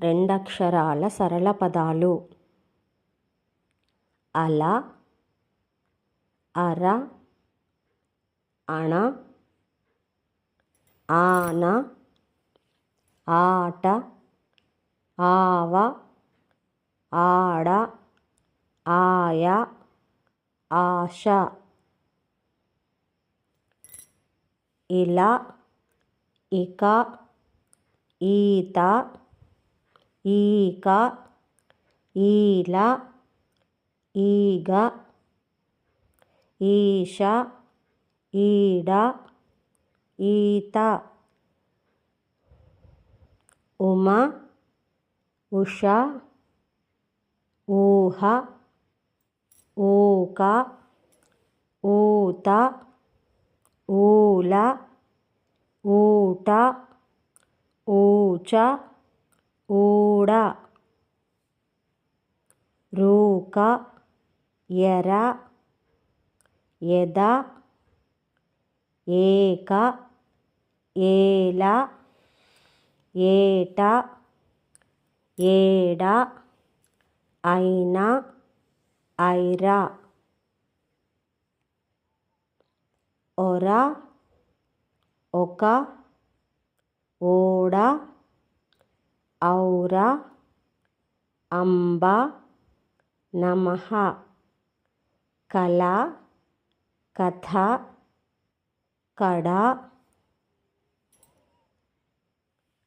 రెండక్షరాల సరళ పదాలు. అల అర అణ ఆన ఆట ఆవ ఆడ ఆయ ఆశ. ఇలా ఇక ఈత ఈక ఈల ఈగ ఈశ ఈడ ఈత ఉమ ఉష ఊహ ఊక ఊత ఊల ఊట ఊచ ఊడ రూక ఎర ఎద ఏక ఏల ఏట ఏడ అయిన ఐరా ఒర ఒక ఓడ ಔರ ಅಂಬ ನಮಃ. ಕಲಾ ಕಥಾ ಕಡ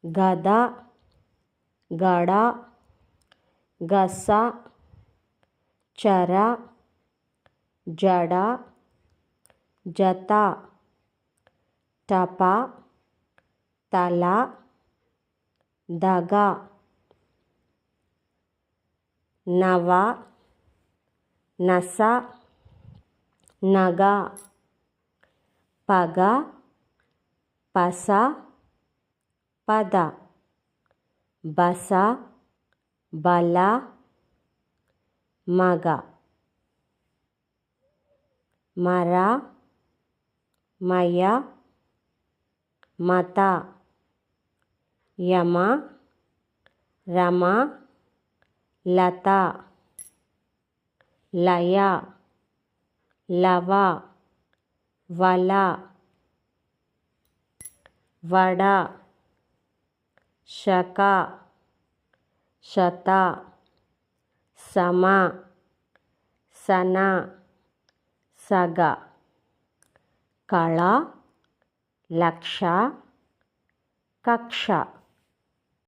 ಗದ ಗಡ ಗಸ ಚರ ಜಡ ಜತ ಟಪ ತಲ ದಗ ನವ ನಸ ನಗ ಪಗ ಪಸ ಪದ ಬಸ ಬಲ ಮಗ ಮರ ಮಯ ಮತ. యమ రమ లత లయ లవ వల వడ శక శత సమ సన సగ. కళ లక్ష కక్ష.